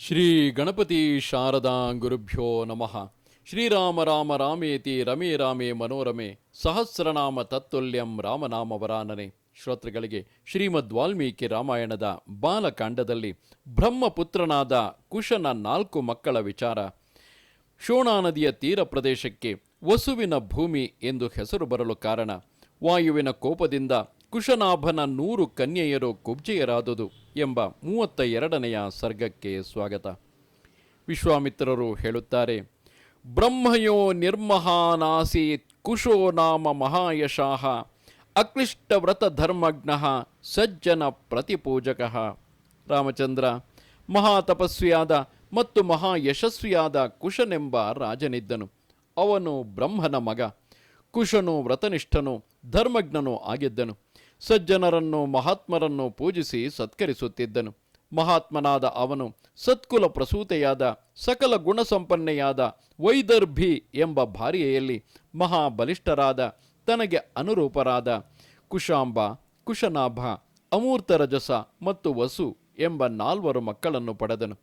ಶ್ರೀ ಗಣಪತಿ ಶಾರದಾ ಗುರುಭ್ಯೋ ನಮಃ. ಶ್ರೀರಾಮ ರಾಮ ರಾಮೇತಿ ರಮೇ ರಾಮೇ ಮನೋರಮೆ ಸಹಸ್ರನಾಮ ತತ್ತುಲ್ಯಂ ರಾಮನಾಮ ವರಾನನೆ. ಶ್ರೋತೃಗಳಿಗೆ ಶ್ರೀಮದ್ ವಾಲ್ಮೀಕಿ ರಾಮಾಯಣದ ಬಾಲಕಾಂಡದಲ್ಲಿ ಬ್ರಹ್ಮಪುತ್ರನಾದ ಕುಶನ ನಾಲ್ಕು ಮಕ್ಕಳ ವಿಚಾರ. ಶೋಣಾ ನದಿಯ ತೀರ ಪ್ರದೇಶಕ್ಕೆ ವಸುವಿನ ಭೂಮಿ ಎಂದು ಹೆಸರು ಬರಲು ಕಾರಣ. ವಾಯುವಿನ ಕೋಪದಿಂದ ಕುಶನಾಭನ ನೂರು ಕನ್ಯೆಯರು ಕುಬ್ಜೆಯರಾದುದು. ಎಂಬ ಮೂವತ್ತ ಎರಡನೆಯ ಸರ್ಗಕ್ಕೆ ಸ್ವಾಗತ. ವಿಶ್ವಾಮಿತ್ರರು ಹೇಳುತ್ತಾರೆ, ಬ್ರಹ್ಮಯೋ ನಿರ್ಮಹಾನಾಸೀತ್ ಕುಶೋ ನಾಮ ಮಹಾಯಶಾಹ, ಅಕ್ಲಿಷ್ಟವ್ರತ ಧರ್ಮಜ್ಞ ಸಜ್ಜನ ಪ್ರತಿಪೂಜಕ. ರಾಮಚಂದ್ರ, ಮಹಾತಪಸ್ವಿಯಾದ ಮತ್ತು ಮಹಾಯಶಸ್ವಿಯಾದ ಕುಶನೆಂಬ ರಾಜನಿದ್ದನು. ಅವನು ಬ್ರಹ್ಮನ ಮಗ. ಕುಶನು ವ್ರತನಿಷ್ಠನು, ಧರ್ಮಜ್ಞನು ಆಗಿದ್ದನು. ಸಜ್ಜನರನ್ನು ಮಹಾತ್ಮರನ್ನು ಪೂಜಿಸಿ ಸತ್ಕರಿಸುತ್ತಿದ್ದನು. ಮಹಾತ್ಮನಾದ ಅವನು ಸತ್ಕುಲ ಪ್ರಸೂತೆಯಾದ, ಸಕಲ ಗುಣಸಂಪನ್ನೆಯಾದ ವೈದರ್ಭಿ ಎಂಬ ಭಾರ್ಯೆಯಲ್ಲಿ ಮಹಾಬಲಿಷ್ಠರಾದ, ತನಗೆ ಅನುರೂಪರಾದ ಕುಶಾಂಬ, ಕುಶನಾಭ, ಅಮೂರ್ತರಜಸ ಮತ್ತು ವಸು ಎಂಬ ನಾಲ್ವರು ಮಕ್ಕಳನ್ನು ಪಡೆದನು.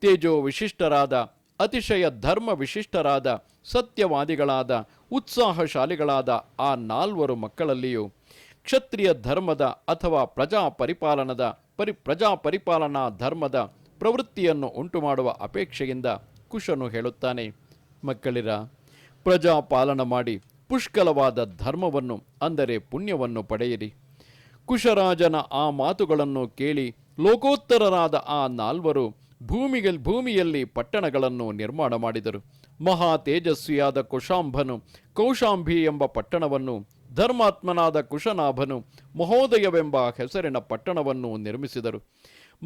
ತೇಜೋ ವಿಶಿಷ್ಟರಾದ ಅತಿಶಯ ಧರ್ಮ ವಿಶಿಷ್ಟರಾದ ಸತ್ಯವಾದಿಗಳಾದ, ಉತ್ಸಾಹಶಾಲಿಗಳಾದ ಆ ನಾಲ್ವರು ಮಕ್ಕಳಲ್ಲಿಯೂ ಕ್ಷತ್ರಿಯ ಧರ್ಮದ ಅಥವಾ ಪ್ರಜಾ ಪರಿಪಾಲನದ ಪರಿ ಪ್ರಜಾ ಪರಿಪಾಲನಾ ಧರ್ಮದ ಪ್ರವೃತ್ತಿಯನ್ನು ಉಂಟುಮಾಡುವ ಅಪೇಕ್ಷೆಯಿಂದ ಕುಶನು ಹೇಳುತ್ತಾನೆ. ಮಕ್ಕಳಿರ, ಪ್ರಜಾಪಾಲನ ಮಾಡಿ ಪುಷ್ಕಲವಾದ ಧರ್ಮವನ್ನು, ಅಂದರೆ ಪುಣ್ಯವನ್ನು ಪಡೆಯಿರಿ. ಕುಶರಾಜನ ಆ ಮಾತುಗಳನ್ನು ಕೇಳಿ ಲೋಕೋತ್ತರರಾದ ಆ ನಾಲ್ವರು ಭೂಮಿಗೆ, ಭೂಮಿಯಲ್ಲಿ ಪಟ್ಟಣಗಳನ್ನು ನಿರ್ಮಾಣ ಮಾಡಿದರು. ಮಹಾ ತೇಜಸ್ವಿಯಾದ ಕುಶಾಂಭನು ಕೌಶಾಂಬಿ ಎಂಬ ಪಟ್ಟಣವನ್ನು ಧರ್ಮಾತ್ಮನಾದ ಕುಶನಾಭನು ಮಹೋದಯವೆಂಬ ಹೆಸರಿನ ಪಟ್ಟಣವನ್ನು ನಿರ್ಮಿಸಿದರು.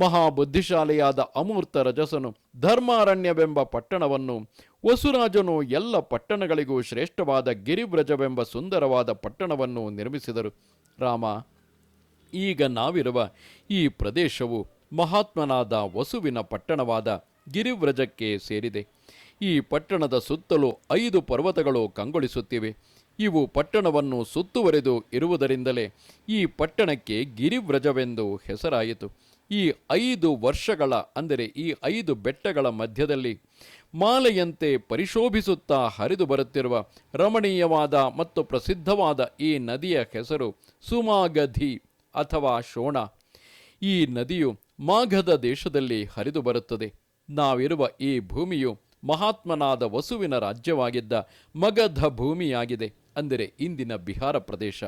ಮಹಾಬುದ್ಧಿಶಾಲಿಯಾದ ಅಮೂರ್ತ ರಜಸನು ಧರ್ಮಾರಣ್ಯವೆಂಬ ಪಟ್ಟಣವನ್ನು, ವಸುರಾಜನು ಎಲ್ಲ ಪಟ್ಟಣಗಳಿಗೂ ಶ್ರೇಷ್ಠವಾದ ಗಿರಿವ್ರಜವೆಂಬ ಸುಂದರವಾದ ಪಟ್ಟಣವನ್ನು ನಿರ್ಮಿಸಿದರು. ರಾಮ, ಈಗ ನಾವಿರುವ ಈ ಪ್ರದೇಶವು ಮಹಾತ್ಮನಾದ ವಸುವಿನ ಪಟ್ಟಣವಾದ ಗಿರಿವ್ರಜಕ್ಕೆ ಸೇರಿದೆ. ಈ ಪಟ್ಟಣದ ಸುತ್ತಲೂ ಐದು ಪರ್ವತಗಳು ಕಂಗೊಳಿಸುತ್ತಿವೆ. ಇವು ಪಟ್ಟಣವನ್ನು ಸುತ್ತುವರೆದು ಇರುವುದರಿಂದಲೇ ಈ ಪಟ್ಟಣಕ್ಕೆ ಗಿರಿವ್ರಜವೆಂದು ಹೆಸರಾಯಿತು. ಈ ಐದು ವರ್ಷಗಳ, ಅಂದರೆ ಈ ಐದು ಬೆಟ್ಟಗಳ ಮಧ್ಯದಲ್ಲಿ ಮಾಲೆಯಂತೆ ಪರಿಶೋಭಿಸುತ್ತಾ ಹರಿದು ಬರುತ್ತಿರುವ ರಮಣೀಯವಾದ ಮತ್ತು ಪ್ರಸಿದ್ಧವಾದ ಈ ನದಿಯ ಹೆಸರು ಸುಮಾಗಧಿ ಅಥವಾ ಶೋಣ. ಈ ನದಿಯು ಮಾಘದ ದೇಶದಲ್ಲಿ ಹರಿದು ಬರುತ್ತದೆ. ನಾವಿರುವ ಈ ಭೂಮಿಯು ಮಹಾತ್ಮನಾದ ವಸುವಿನ ರಾಜ್ಯವಾಗಿದ್ದ ಮಗಧ ಭೂಮಿಯಾಗಿದೆ. ಅಂದರೆ ಇಂದಿನ ಬಿಹಾರ ಪ್ರದೇಶ.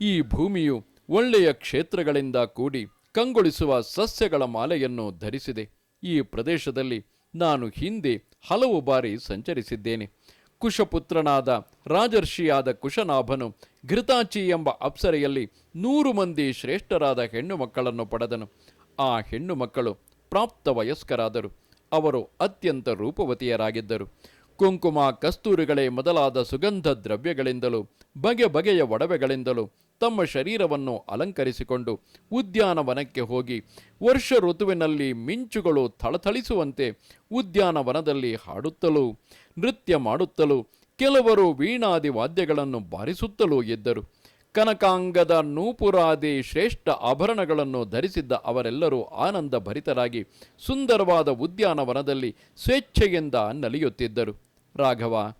ಈ ಭೂಮಿಯು ಒಳ್ಳೆಯ ಕ್ಷೇತ್ರಗಳಿಂದ ಕೂಡಿ ಕಂಗೊಳಿಸುವ ಸಸ್ಯಗಳ ಮಾಲೆಯನ್ನು ಧರಿಸಿದೆ. ಈ ಪ್ರದೇಶದಲ್ಲಿ ನಾನು ಹಿಂದೆ ಹಲವು ಬಾರಿ ಸಂಚರಿಸಿದ್ದೇನೆ. ಕುಶಪುತ್ರನಾದ ರಾಜರ್ಷಿಯಾದ ಕುಶನಾಭನು ಘೃತಾಚಿ ಎಂಬ ಅಪ್ಸರೆಯಲ್ಲಿ ನೂರು ಮಂದಿ ಶ್ರೇಷ್ಠರಾದ ಹೆಣ್ಣು ಮಕ್ಕಳನ್ನು ಪಡೆದನು. ಆ ಹೆಣ್ಣು ಮಕ್ಕಳು ಪ್ರಾಪ್ತ ವಯಸ್ಕರಾದರು ಅವರು ಅತ್ಯಂತ ರೂಪವತಿಯರಾಗಿದ್ದರು. ಕುಂಕುಮ, ಕಸ್ತೂರಿಗಳೇ ಮೊದಲಾದ ಸುಗಂಧ ದ್ರವ್ಯಗಳಿಂದಲೂ, ಬಗೆ ಬಗೆಯ ಒಡವೆಗಳಿಂದಲೂ ತಮ್ಮ ಶರೀರವನ್ನು ಅಲಂಕರಿಸಿಕೊಂಡು ಉದ್ಯಾನವನಕ್ಕೆ ಹೋಗಿ, ವರ್ಷ ಋತುವಿನಲ್ಲಿ ಮಿಂಚುಗಳು ಥಳಥಳಿಸುವಂತೆ ಉದ್ಯಾನವನದಲ್ಲಿ ಹಾಡುತ್ತಲೂ, ನೃತ್ಯ ಮಾಡುತ್ತಲೂ, ಕೆಲವರು ವೀಣಾದಿ ವಾದ್ಯಗಳನ್ನು ಬಾರಿಸುತ್ತಲೂ ಇದ್ದರು. ಕನಕಾಂಗದ ನೂಪುರಾದಿ ಶ್ರೇಷ್ಠ ಆಭರಣಗಳನ್ನು ಧರಿಸಿದ್ದ ಅವರೆಲ್ಲರೂ ಆನಂದ ಭರಿತರಾಗಿ ಸುಂದರವಾದ ಉದ್ಯಾನವನದಲ್ಲಿ ಸ್ವೇಚ್ಛೆಯಿಂದ ನಲಿಯುತ್ತಿದ್ದರು. ರಾಘವ,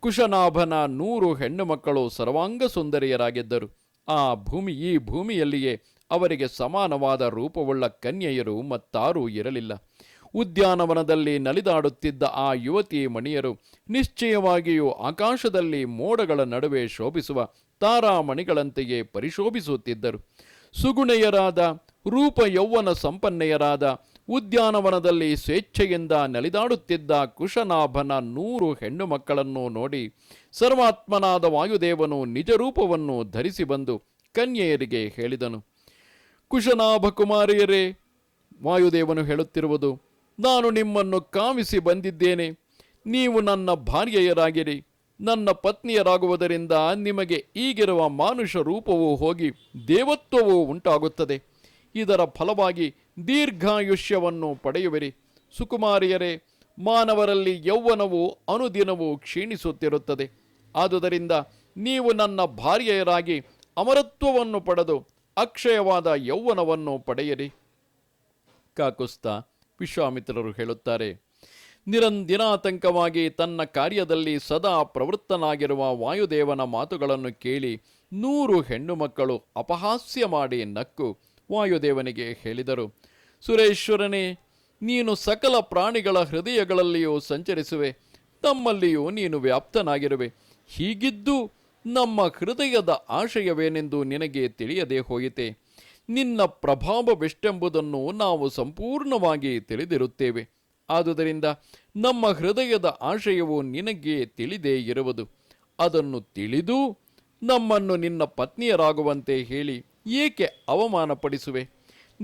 ಕುಶನಾಭನ ನೂರು ಹೆಣ್ಣು ಮಕ್ಕಳು ಸರ್ವಾಂಗ ಸುಂದರಿಯರಾಗಿದ್ದರು. ಆ ಭೂಮಿ ಈ ಭೂಮಿಯಲ್ಲಿಯೇ ಅವರಿಗೆ ಸಮಾನವಾದ ರೂಪವುಳ್ಳ ಕನ್ಯೆಯರು ಮತ್ತಾರೂ ಇರಲಿಲ್ಲ. ಉದ್ಯಾನವನದಲ್ಲಿ ನಲಿದಾಡುತ್ತಿದ್ದ ಆ ಯುವತಿ ಮಣಿಯರು ನಿಶ್ಚಯವಾಗಿಯೂ ಆಕಾಶದಲ್ಲಿ ಮೋಡಗಳ ನಡುವೆ ಶೋಭಿಸುವ ತಾರಾಮಣಿಗಳಂತೆಯೇ ಪರಿಶೋಭಿಸುತ್ತಿದ್ದರು. ಸುಗುಣೆಯರಾದ ರೂಪ ಯೌವನ ಸಂಪನ್ನೆಯರಾದ ಉದ್ಯಾನವನದಲ್ಲಿ ಸ್ವೇಚ್ಛೆಯಿಂದ ನಲಿದಾಡುತ್ತಿದ್ದ ಕುಶನಾಭನ ನೂರು ಹೆಣ್ಣು ಮಕ್ಕಳನ್ನು ನೋಡಿ ಸರ್ವಾತ್ಮನಾದ ವಾಯುದೇವನು ನಿಜರೂಪವನ್ನು ಧರಿಸಿ ಬಂದು ಕನ್ಯೆಯರಿಗೆ ಹೇಳಿದನು. ಕುಶನಾಭ ಕುಮಾರಿಯರೇ, ವಾಯುದೇವನು ಹೇಳುತ್ತಿರುವುದು, ನಾನು ನಿಮ್ಮನ್ನು ಕಾಮಿಸಿ ಬಂದಿದ್ದೇನೆ. ನೀವು ನನ್ನ ಭಾರ್ಯೆಯರಾಗಿರಿ. ನನ್ನ ಪತ್ನಿಯರಾಗುವುದರಿಂದ ನಿಮಗೆ ಈಗಿರುವ ಮಾನುಷ ರೂಪವು ಹೋಗಿ ದೇವತ್ವವು ಉಂಟಾಗುತ್ತದೆ. ಇದರ ಫಲವಾಗಿ ದೀರ್ಘಾಯುಷ್ಯವನ್ನು ಪಡೆಯುವಿರಿ. ಸುಕುಮಾರಿಯರೇ, ಮಾನವರಲ್ಲಿ ಯೌವನವು ಅನುದಿನವೂ ಕ್ಷೀಣಿಸುತ್ತಿರುತ್ತದೆ. ಆದುದರಿಂದ ನೀವು ನನ್ನ ಭಾರ್ಯೆಯರಾಗಿ ಅಮರತ್ವವನ್ನು ಪಡೆದು ಅಕ್ಷಯವಾದ ಯೌವನವನ್ನು ಪಡೆಯಿರಿ. ಕಾಕುಸ್ತ ವಿಶ್ವಾಮಿತ್ರರು ಹೇಳುತ್ತಾರೆ, ನಿರಂದಿನಾತಂಕವಾಗಿ ತನ್ನ ಕಾರ್ಯದಲ್ಲಿ ಸದಾ ಪ್ರವೃತ್ತನಾಗಿರುವ ವಾಯುದೇವನ ಮಾತುಗಳನ್ನು ಕೇಳಿ ನೂರು ಹೆಣ್ಣು ಮಕ್ಕಳು ಅಪಹಾಸ್ಯ ಮಾಡಿ ನಕ್ಕು. ವಾಯುದೇವನಿಗೆ ಹೇಳಿದರು, ಸುರೇಶ್ವರನೇ, ನೀನು ಸಕಲ ಪ್ರಾಣಿಗಳ ಹೃದಯಗಳಲ್ಲಿಯೂ ಸಂಚರಿಸುವೆ, ತಮ್ಮಲ್ಲಿಯೂ ನೀನು ವ್ಯಾಪ್ತನಾಗಿರುವೆ. ಹೀಗಿದ್ದು ನಮ್ಮ ಹೃದಯದ ಆಶಯವೇನೆಂದು ನಿನಗೆ ತಿಳಿಯದೆ ಹೋಯಿತೆ? ನಿನ್ನ ಪ್ರಭಾವವೆಷ್ಟೆಂಬುದನ್ನು ನಾವು ಸಂಪೂರ್ಣವಾಗಿ ತಿಳಿದಿರುತ್ತೇವೆ. ಆದುದರಿಂದ ನಮ್ಮ ಹೃದಯದ ಆಶಯವು ನಿನಗೆ ತಿಳಿದೇ ಇರುವುದು. ಅದನ್ನು ತಿಳಿದು ನಮ್ಮನ್ನು ನಿನ್ನ ಪತ್ನಿಯರಾಗುವಂತೆ ಹೇಳಿ ಏಕೆ ಅವಮಾನಪಡಿಸುವೆ?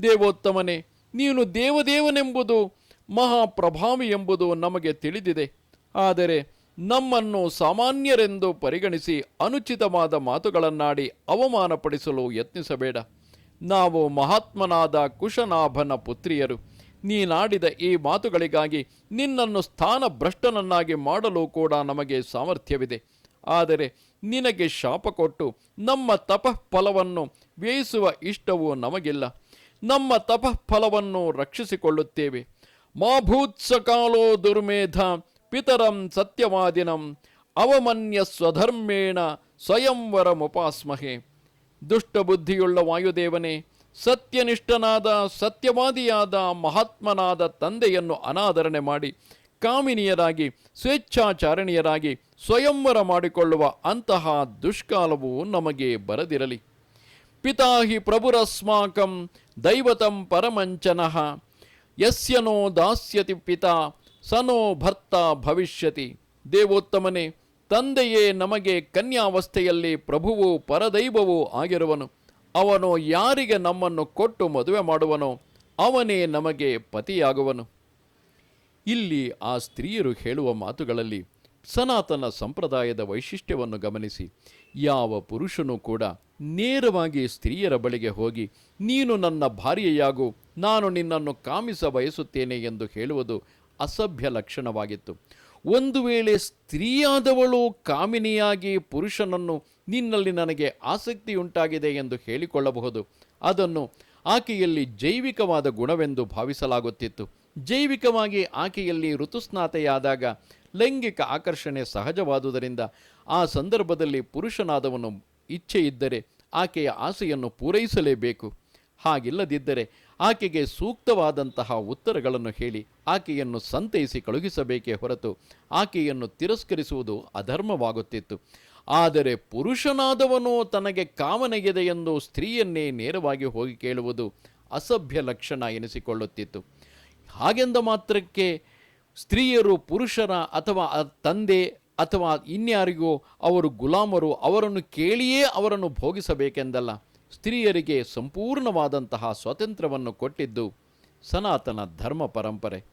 ದೇವೋತ್ತಮನೇ, ನೀನು ದೇವದೇವನೆಂಬುದು ಮಹಾಪ್ರಭಾವಿ ಎಂಬುದು ನಮಗೆ ತಿಳಿದಿದೆ. ಆದರೆ ನಮ್ಮನ್ನು ಸಾಮಾನ್ಯರೆಂದು ಪರಿಗಣಿಸಿ ಅನುಚಿತವಾದ ಮಾತುಗಳನ್ನಾಡಿ ಅವಮಾನಪಡಿಸಲು ಯತ್ನಿಸಬೇಡ. ನಾವು ಮಹಾತ್ಮನಾದ ಕುಶನಾಭನ ಪುತ್ರಿಯರು. ನೀನಾಡಿದ ಈ ಮಾತುಗಳಿಗಾಗಿ ನಿನ್ನನ್ನು ಸ್ಥಾನ ಭ್ರಷ್ಟನನ್ನಾಗಿ ಮಾಡಲು ಕೂಡ ನಮಗೆ ಸಾಮರ್ಥ್ಯವಿದೆ. ಆದರೆ ನಿನಗೆ ಶಾಪ ಕೊಟ್ಟು ನಮ್ಮ ತಪಃಫಲವನ್ನು ವ್ಯಯಿಸುವ ಇಷ್ಟವು ನಮಗಿಲ್ಲ. ನಮ್ಮ ತಪಃಫಲವನ್ನು ರಕ್ಷಿಸಿಕೊಳ್ಳುತ್ತೇವೆ. ಮಾಭೂತ್ಸಕಾಲೋ ದುರ್ಮೇಧ ಪಿತರಂ ಸತ್ಯವಾದಿನಂ ಅವಮನ್ಯ ಸ್ವಧರ್ಮೇಣ ಸ್ವಯಂವರಮುಪಾಸ್ಮಹೆ. ದುಷ್ಟಬುದ್ಧಿಯುಳ್ಳ ವಾಯುದೇವನೇ, ಸತ್ಯನಿಷ್ಠನಾದ ಸತ್ಯವಾದಿಯಾದ ಮಹಾತ್ಮನಾದ ತಂದೆಯನ್ನು ಅನಾದರಣೆ ಮಾಡಿ ಕಾಮಿನಿಯರಾಗಿ, ಸ್ವೇಚ್ಛಾಚಾರಣಿಯರಾಗಿ ಸ್ವಯಂವರ ಮಾಡಿಕೊಳ್ಳುವ ಅಂತಹ ದುಷ್ಕಾಲವು ನಮಗೆ ಬರದಿರಲಿ. ಪಿತಾಹಿ ಪ್ರಭುರಸ್ಮಾಕಂ ದೈವತಂ ಪರಮಂಚನಃ. ಯಸ್ಯನೋ ದಾಸ್ಯತಿ ಪಿತಾ, ಸನೋ ಭರ್ತ ಭವಿಷ್ಯತಿ. ದೇವೋತ್ತಮನೇ, ತಂದೆಯೇ ನಮಗೆ ಕನ್ಯಾವಸ್ಥೆಯಲ್ಲಿ ಪ್ರಭುವು ಪರದೈವವೂ ಆಗಿರುವನು. ಅವನು ಯಾರಿಗೆ ನಮ್ಮನ್ನು ಕೊಟ್ಟು ಮದುವೆ ಮಾಡುವನೋ, ಅವನೇ ನಮಗೆ ಪತಿಯಾಗುವನು. ಇಲ್ಲಿ ಆ ಸ್ತ್ರೀಯರು ಹೇಳುವ ಮಾತುಗಳಲ್ಲಿ ಸನಾತನ ಸಂಪ್ರದಾಯದ ವೈಶಿಷ್ಟ್ಯವನ್ನು ಗಮನಿಸಿ. ಯಾವ ಪುರುಷನೂ ಕೂಡ ನೇರವಾಗಿ ಸ್ತ್ರೀಯರ ಬಳಿಗೆ ಹೋಗಿ, ನೀನು ನನ್ನ ಭಾರ್ಯೆಯಾಗು, ನಾನು ನಿನ್ನನ್ನು ಕಾಮಿಸ ಬಯಸುತ್ತೇನೆ ಎಂದು ಹೇಳುವುದು ಅಸಭ್ಯ ಲಕ್ಷಣವಾಗಿತ್ತು. ಒಂದು ವೇಳೆ ಸ್ತ್ರೀಯಾದವಳು ಕಾಮಿನಿಯಾಗಿ ಪುರುಷನನ್ನು ನಿನ್ನಲ್ಲಿ ನನಗೆ ಆಸಕ್ತಿ ಉಂಟಾಗಿದೆ ಎಂದು ಹೇಳಿಕೊಳ್ಳಬಹುದು. ಅದನ್ನು ಆಕೆಯಲ್ಲಿ ಜೈವಿಕವಾದ ಗುಣವೆಂದು ಭಾವಿಸಲಾಗುತ್ತಿತ್ತು. ಜೈವಿಕವಾಗಿ ಆಕೆಯಲ್ಲಿ ಋತುಸ್ನಾತೆಯಾದಾಗ ಲೈಂಗಿಕ ಆಕರ್ಷಣೆ ಸಹಜವಾದುದರಿಂದ ಆ ಸಂದರ್ಭದಲ್ಲಿ ಪುರುಷನಾದವನು ಇಚ್ಛೆ ಇದ್ದರೆ ಆಕೆಯ ಆಸೆಯನ್ನು ಪೂರೈಸಲೇಬೇಕು. ಹಾಗಿಲ್ಲದಿದ್ದರೆ ಆಕೆಗೆ ಸೂಕ್ತವಾದಂತಹ ಉತ್ತರಗಳನ್ನು ಹೇಳಿ ಆಕೆಯನ್ನು ಸಂತೈಸಿ ಕಳುಹಿಸಬೇಕೇ ಹೊರತು ಆಕೆಯನ್ನು ತಿರಸ್ಕರಿಸುವುದು ಅಧರ್ಮವಾಗುತ್ತಿತ್ತು. ಆದರೆ ಪುರುಷನಾದವನು ತನಗೆ ಕಾಮನೆಗಿದೆ ಎಂದು ಸ್ತ್ರೀಯನ್ನೇ ನೇರವಾಗಿ ಹೋಗಿ ಕೇಳುವುದು ಅಸಭ್ಯ ಲಕ್ಷಣ ಎನಿಸಿಕೊಳ್ಳುತ್ತಿತ್ತು. ಹಾಗೆಂದ ಮಾತ್ರಕ್ಕೆ ಸ್ತ್ರೀಯರು ಪುರುಷರ ಅಥವಾ ತಂದೆ ಅಥವಾ ಇನ್ಯಾರಿಗೋ ಅವರು ಗುಲಾಮರು ಅವರನ್ನು ಕೇಳಿಯೇ ಅವರನ್ನು ಭೋಗಿಸಬೇಕೆಂದಲ್ಲ. ಸ್ತ್ರೀಯರಿಗೆ ಸಂಪೂರ್ಣವಾದಂತಹ ಸ್ವಾತಂತ್ರ್ಯವನ್ನು ಕೊಟ್ಟಿದ್ದು ಸನಾತನ ಧರ್ಮ ಪರಂಪರೆ.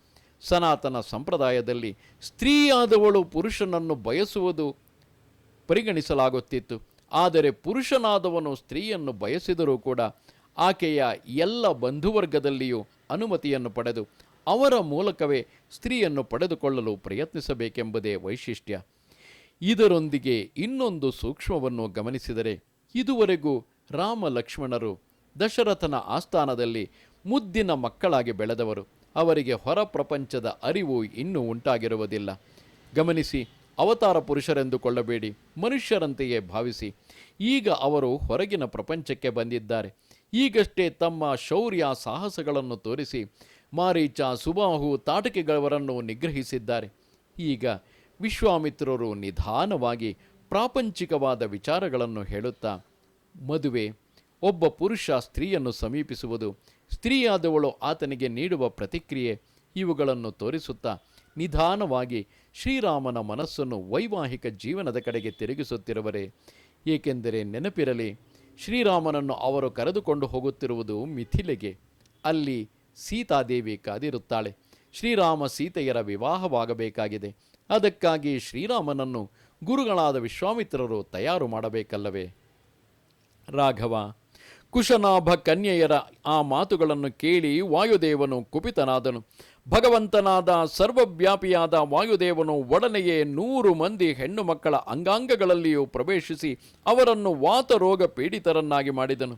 ಸನಾತನ ಸಂಪ್ರದಾಯದಲ್ಲಿ ಸ್ತ್ರೀಯಾದವಳು ಪುರುಷನನ್ನು ಬಯಸುವುದು ಪರಿಗಣಿಸಲಾಗುತ್ತಿತ್ತು. ಆದರೆ ಪುರುಷನಾದವನು ಸ್ತ್ರೀಯನ್ನು ಬಯಸಿದರೂ ಕೂಡ ಆಕೆಯ ಎಲ್ಲ ಬಂಧುವರ್ಗದಲ್ಲಿಯೂ ಅನುಮತಿಯನ್ನು ಪಡೆದು ಅವರ ಮೂಲಕವೇ ಸ್ತ್ರೀಯನ್ನು ಪಡೆದುಕೊಳ್ಳಲು ಪ್ರಯತ್ನಿಸಬೇಕೆಂಬುದೇ ವೈಶಿಷ್ಟ್ಯ. ಇದರೊಂದಿಗೆ ಇನ್ನೊಂದು ಸೂಕ್ಷ್ಮವನ್ನು ಗಮನಿಸಿದರೆ, ಇದುವರೆಗೂ ರಾಮ ಲಕ್ಷ್ಮಣರು ದಶರಥನ ಆಸ್ಥಾನದಲ್ಲಿ ಮುದ್ದಿನ ಮಕ್ಕಳಾಗಿ ಬೆಳೆದವರು. ಅವರಿಗೆ ಹೊರ ಪ್ರಪಂಚದ ಅರಿವು ಇನ್ನೂ ಉಂಟಾಗಿರುವುದಿಲ್ಲ. ಗಮನಿಸಿ, ಅವತಾರ ಪುರುಷರೆಂದುಕೊಳ್ಳಬೇಡಿ ಮನುಷ್ಯರಂತೆಯೇ ಭಾವಿಸಿ. ಈಗ ಅವರು ಹೊರಗಿನ ಪ್ರಪಂಚಕ್ಕೆ ಬಂದಿದ್ದಾರೆ. ಈಗಷ್ಟೇ ತಮ್ಮ ಶೌರ್ಯ ಸಾಹಸಗಳನ್ನು ತೋರಿಸಿ ಮಾರೀಚ ಸುಬಾಹು ತಾಟಕೆಗಳವರನ್ನು ನಿಗ್ರಹಿಸಿದ್ದಾರೆ. ಈಗ ವಿಶ್ವಾಮಿತ್ರರು ನಿಧಾನವಾಗಿ ಪ್ರಾಪಂಚಿಕವಾದ ವಿಚಾರಗಳನ್ನು ಹೇಳುತ್ತಾ, ಮದುವೆ, ಒಬ್ಬ ಪುರುಷ ಸ್ತ್ರೀಯನ್ನು ಸಮೀಪಿಸುವುದು, ಸ್ತ್ರೀಯಾದವಳು ಆತನಿಗೆ ನೀಡುವ ಪ್ರತಿಕ್ರಿಯೆ, ಇವುಗಳನ್ನು ತೋರಿಸುತ್ತಾ ನಿಧಾನವಾಗಿ ಶ್ರೀರಾಮನ ಮನಸ್ಸನ್ನು ವೈವಾಹಿಕ ಜೀವನದ ಕಡೆಗೆ ತಿರುಗಿಸುತ್ತಿರುವರೆ, ಏಕೆಂದರೆ ನೆನಪಿರಲಿ ಶ್ರೀರಾಮನನ್ನು ಅವರು ಕರೆದುಕೊಂಡು ಹೋಗುತ್ತಿರುವುದು ಮಿಥಿಲೆಗೆ. ಅಲ್ಲಿ ಸೀತಾದೇವಿ ಕಾದಿರುತ್ತಾಳೆ. ಶ್ರೀರಾಮ ಸೀತೆಯರ ವಿವಾಹವಾಗಬೇಕಾಗಿದೆ. ಅದಕ್ಕಾಗಿ ಶ್ರೀರಾಮನನ್ನು ಗುರುಗಳಾದ ವಿಶ್ವಾಮಿತ್ರರು ತಯಾರು ಮಾಡಬೇಕಲ್ಲವೇ? ರಾಘವ ಕುಶನಾಭ ಕನ್ಯೆಯರ ಆ ಮಾತುಗಳನ್ನು ಕೇಳಿ ವಾಯುದೇವನು ಕುಪಿತನಾದನು. ಭಗವಂತನಾದ ಸರ್ವವ್ಯಾಪಿಯಾದ ವಾಯುದೇವನು ಒಡನೆಯೇ ನೂರು ಮಂದಿ ಹೆಣ್ಣು ಮಕ್ಕಳ ಅಂಗಾಂಗಗಳಲ್ಲಿಯೂ ಪ್ರವೇಶಿಸಿ ಅವರನ್ನು ವಾತರೋಗ ಪೀಡಿತರನ್ನಾಗಿ ಮಾಡಿದನು.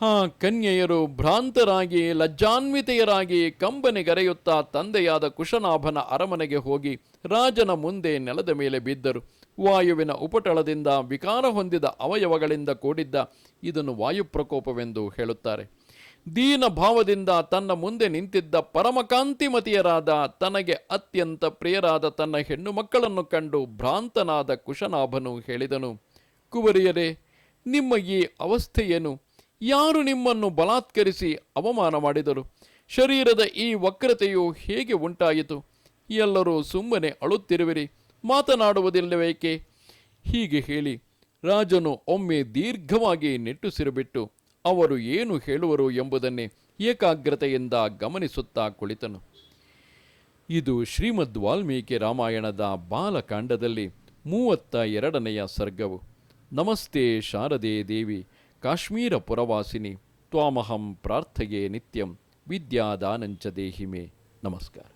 ಆ ಕನ್ಯೆಯರು ಭ್ರಾಂತರಾಗಿ ಲಜ್ಜಾನ್ವಿತೆಯರಾಗಿ ಕಂಬನಿಗರೆಯುತ್ತಾ ತಂದೆಯಾದ ಕುಶನಾಭನ ಅರಮನೆಗೆ ಹೋಗಿ ರಾಜನ ಮುಂದೆ ನೆಲದ ಮೇಲೆ ಬಿದ್ದರು. ವಾಯುವಿನ ಉಪಟಳದಿಂದ ವಿಕಾರ ಹೊಂದಿದ ಅವಯವಗಳಿಂದ ಕೂಡಿದ್ದ ಇದನ್ನು ವಾಯುಪ್ರಕೋಪವೆಂದು ಹೇಳುತ್ತಾರೆ. ದೀನ ಭಾವದಿಂದ ತನ್ನ ಮುಂದೆ ನಿಂತಿದ್ದ ಪರಮಕಾಂತಿಮತಿಯರಾದ ತನಗೆ ಅತ್ಯಂತ ಪ್ರಿಯರಾದ ತನ್ನ ಹೆಣ್ಣು ಮಕ್ಕಳನ್ನು ಕಂಡು ಭ್ರಾಂತನಾದ ಕುಶನಾಭನು ಹೇಳಿದನು, ಕುವರಿಯರೇ, ನಿಮ್ಮ ಈ ಅವಸ್ಥೆಯೇನು? ಯಾರು ನಿಮ್ಮನ್ನು ಬಲಾತ್ಕರಿಸಿ ಅವಮಾನ ಮಾಡಿದರು? ಶರೀರದ ಈ ವಕ್ರತೆಯು ಹೇಗೆ ಉಂಟಾಯಿತು? ಎಲ್ಲರೂ ಸುಮ್ಮನೆ ಅಳುತ್ತಿರುವಿರಿ. ಮಾತನಾಡುವುದಿಲ್ಲವೇಕೆ? ಹೀಗೆ ಹೇಳಿ ರಾಜನು ಒಮ್ಮೆ ದೀರ್ಘವಾಗಿ ನಿಟ್ಟುಸಿರುಬಿಟ್ಟು ಅವರು ಏನು ಹೇಳುವರು ಎಂಬುದನ್ನೇ ಏಕಾಗ್ರತೆಯಿಂದ ಗಮನಿಸುತ್ತಾ ಕುಳಿತನು. ಇದು ಶ್ರೀಮದ್ ವಾಲ್ಮೀಕಿ ರಾಮಾಯಣದ ಬಾಲಕಾಂಡದಲ್ಲಿ ಮೂವತ್ತ ಎರಡನೆಯ ಸರ್ಗವು. ನಮಸ್ತೆ ಶಾರದೆ ದೇವಿ, ಕಾಶ್ಮೀರ ಪುರವಾಸಿನಿ, ತ್ವಾಮಹಂ ಪ್ರಾರ್ಥಯೇ ನಿತ್ಯಂ, ವಿದ್ಯಾದಾನಂಚ ದೇಹಿಮೆ. ನಮಸ್ಕಾರ.